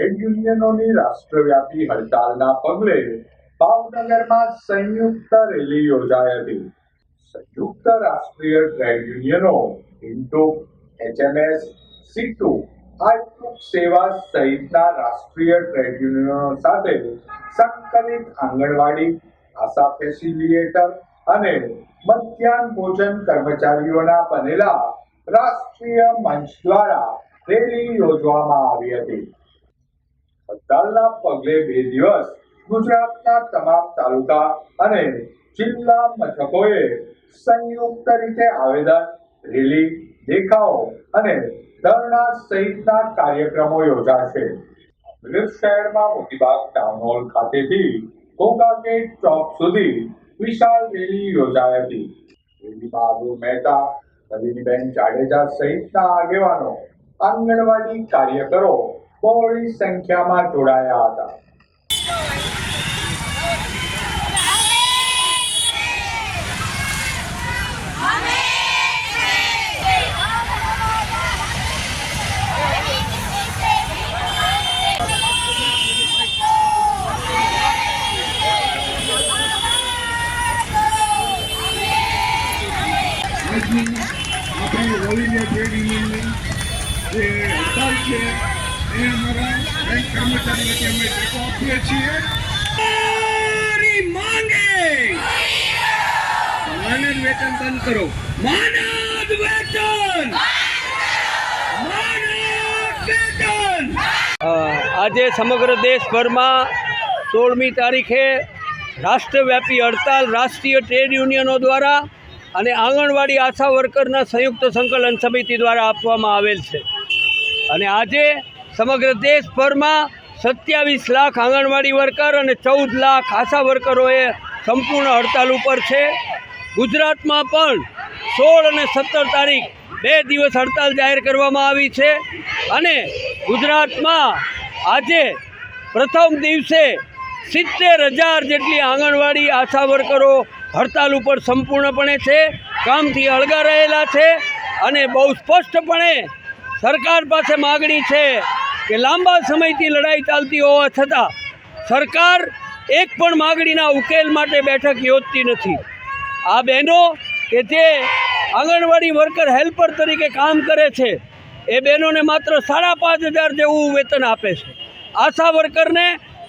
Trade યુનિયનોની રાષ્ટ્રવ્યાપી હડતાલના પગલે ભાવનગરમાં સંયુક્ત રેલી યોજાઈ હતી. સંયુક્ત રાષ્ટ્રીય ટ્રેડ યુનિયનો ઇન્ટુ, એચએમએસ, સીટુ આર્થિક સેવા સહિતના રાષ્ટ્રીય ટ્રેડ યુનિયનો સાથે સંકલિત આંગણવાડી, આશા ફેસિલિટેટર અને મધ્યાહન ભોજન કર્મચારીઓના બનેલા રાષ્ટ્રીય મંચ દ્વારા રેલી યોજવામાં આવી હતી. હડતાલના પગલે બે દિવસ ગુજરાતના તમામ તાલુકા અને જિલ્લા મથકોએ સંયુક્ત રીતે આવેદન, રેલી, દેખાવો અને ધરણા સહિતના કાર્યક્રમો યોજાશે. અમરેલી શહેરમાં મોતીબાગ ટાઉન હોલ ખાતેથી ઘોઘા ચોક સુધી વિશાળ રેલી યોજાઈ હતી. રેલીમાં અરુણ મહેતા, નવીનબેન જાડેજા સહિતના આગેવાનો આંગણવાડી કાર્યકરો બહોળી સંખ્યામાં જોડાયા હતા. આપણે ઓલ ઇન્ડિયા ટ્રેડ યુનિયનની જે હડતાલ છે આજે સમગ્ર દેશભરમાં સોળમી તારીખે રાષ્ટ્રવ્યાપી હડતાલ રાષ્ટ્રીય ટ્રેડ યુનિયનો દ્વારા અને આંગણવાડી આશા વર્કરના સંયુક્ત સંકલન સમિતિ દ્વારા આપવામાં આવેલ છે. અને આજે સમગ્ર દેશભરમાં સત્યાવીસ લાખ આંગણવાડી વર્કર અને ચૌદ લાખ આશા વર્કરોએ સંપૂર્ણ હડતાલ ઉપર છે. ગુજરાતમાં પણ સોળ અને સત્તર તારીખ બે દિવસ હડતાલ જાહેર કરવામાં આવી છે અને ગુજરાતમાં આજે પ્રથમ દિવસે સિત્તેર હજાર જેટલી આંગણવાડી આશા વર્કરો હડતાલ ઉપર સંપૂર્ણપણે છે, કામથી અળગા રહેલા છે અને બહુ સ્પષ્ટપણે સરકાર પાસે માગણી છે કે લાંબા સમયથી લડાઈ ચાલતી હોવા છતાં સરકાર એક પણ માગણીના ઉકેલ માટે બેઠક યોજતી નથી. આ બહેનો કે જે આંગણવાડી વર્કર, હેલ્પર તરીકે કામ કરે છે, એ બહેનોને માત્ર સાડા પાંચ હજાર જેવું વેતન આપે છે. આશા વર્કરને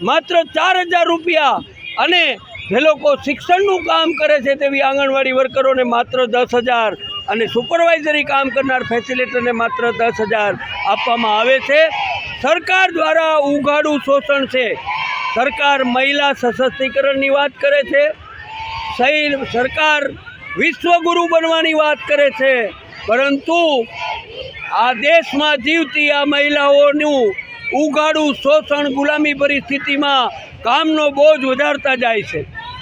માત્ર ચાર હજાર રૂપિયા અને જે લોકો શિક્ષણનું કામ કરે છે તેવી આંગણવાડી વર્કરોને માત્ર દસ હજાર અને સુપરવાઇઝરી કામ કરનાર ફેસિલિટરને માત્ર દસ હજાર આપવામાં આવે છે. સરકાર દ્વારા ઉઘાડું શોષણ છે. સરકાર મહિલા સશક્તિકરણની વાત કરે છે. સરકાર વિશ્વગુરુ બનવાની વાત કરે છે. પરંતુ આ દેશમાં જીવતી આ મહિલાઓનું ઉઘાડું શોષણ ગુલામી પરિસ્થિતિમાં કામનો બોજ વધારતા જાય છે.